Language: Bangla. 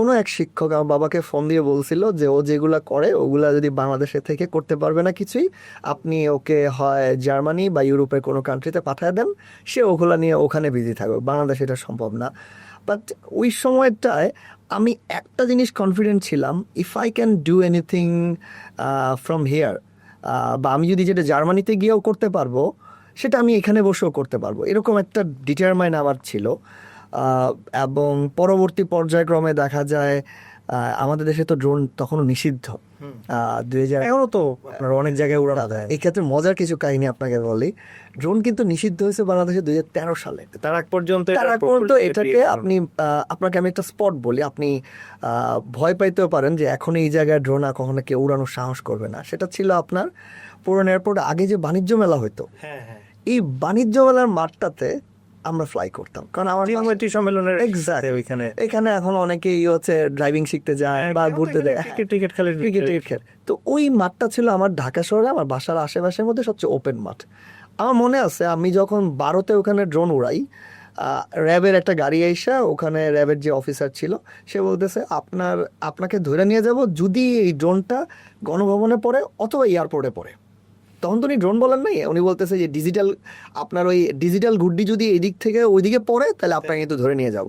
কোনো এক শিক্ষক আমার বাবাকে ফোন দিয়ে বলছিল যে ও যেগুলা করে, ওগুলা যদি বাংলাদেশে থেকে করতে পারবে না কিছুই, আপনি ওকে হয় জার্মানি বা ইউরোপের কোনো কান্ট্রিতে পাঠিয়ে দেন, সে ওগুলা নিয়ে ওখানে বিজি থাকবে বাংলাদেশে এটা সম্ভব না। বাট ওই সময়টায় আমি একটা জিনিস কনফিডেন্ট ছিলাম if I can do anything from here বা আমি যদি যেটা জার্মানিতে গিয়েও করতে পারব, সেটা আমি এখানে বসেও করতে পারব। এরকম একটা ডিটারমাইন আমার ছিল। এবং পরবর্তী পর্যায়ক্রমে দেখা যায় আমাদের দেশে তো ড্রোন তখনও নিষিদ্ধ। দুই হাজার এখনও তো আপনার অনেক জায়গায় উড়ানো দেয়। এই ক্ষেত্রে মজার কিছু কাহিনী আপনাকে বলি। ড্রোন কিন্তু নিষিদ্ধ হয়েছে বাংলাদেশে দুই তেরো সালে। তার আগ পর্যন্ত তার আগ পর্যন্ত এটাকে আপনি আহ, আপনাকে আমি একটা স্পট বলি। আপনি ভয় পাইতেও পারেন যে এখন এই জায়গায় ড্রোন আর কখনো কেউ উড়ানোর সাহস করবে না। সেটা ছিল আপনার পুরান এয়ারপোর্ট আগে যে বাণিজ্য মেলা হতো হ্যাঁ হ্যাঁ। এই বাণিজ্য মেলার মাঠটাতে আমরা ফ্লাই করতাম। কারণ আমার বাংলাদেশ সম্মেলনের Exact. ওইখানে এখানে এখন অনেকেই হচ্ছে ড্রাইভিং শিখতে যায় বা ঘুরতে যায়। ক্রিকেট খেলে ক্রিকেট খেলে। তো ওই মাঠটা ছিল আমার ঢাকা শহরে আমার বাসার আশেপাশের মধ্যে সবচেয়ে ওপেন মাঠ। আমার মনে আছে আমি যখন বারোতে ওখানে ড্রোন উড়াই র্যাবের একটা গাড়ি এসে ওখানে র্যাবের যে অফিসার ছিল সে বলতেছে আপনার আপনাকে ধরে নিয়ে যাব যদি এই ড্রোনটা গণভবনে পড়ে অথবা এয়ারপোর্টে পড়ে। তখন তো উনি ড্রোন বলেন নাই? উনি বলতেছে যে ডিজিটাল আপনার ওই ডিজিটাল গুড্ডি যদি এদিক থেকে ওইদিকে পড়ে, তাহলে আপনাকে কিন্তু ধরে নিয়ে যাব।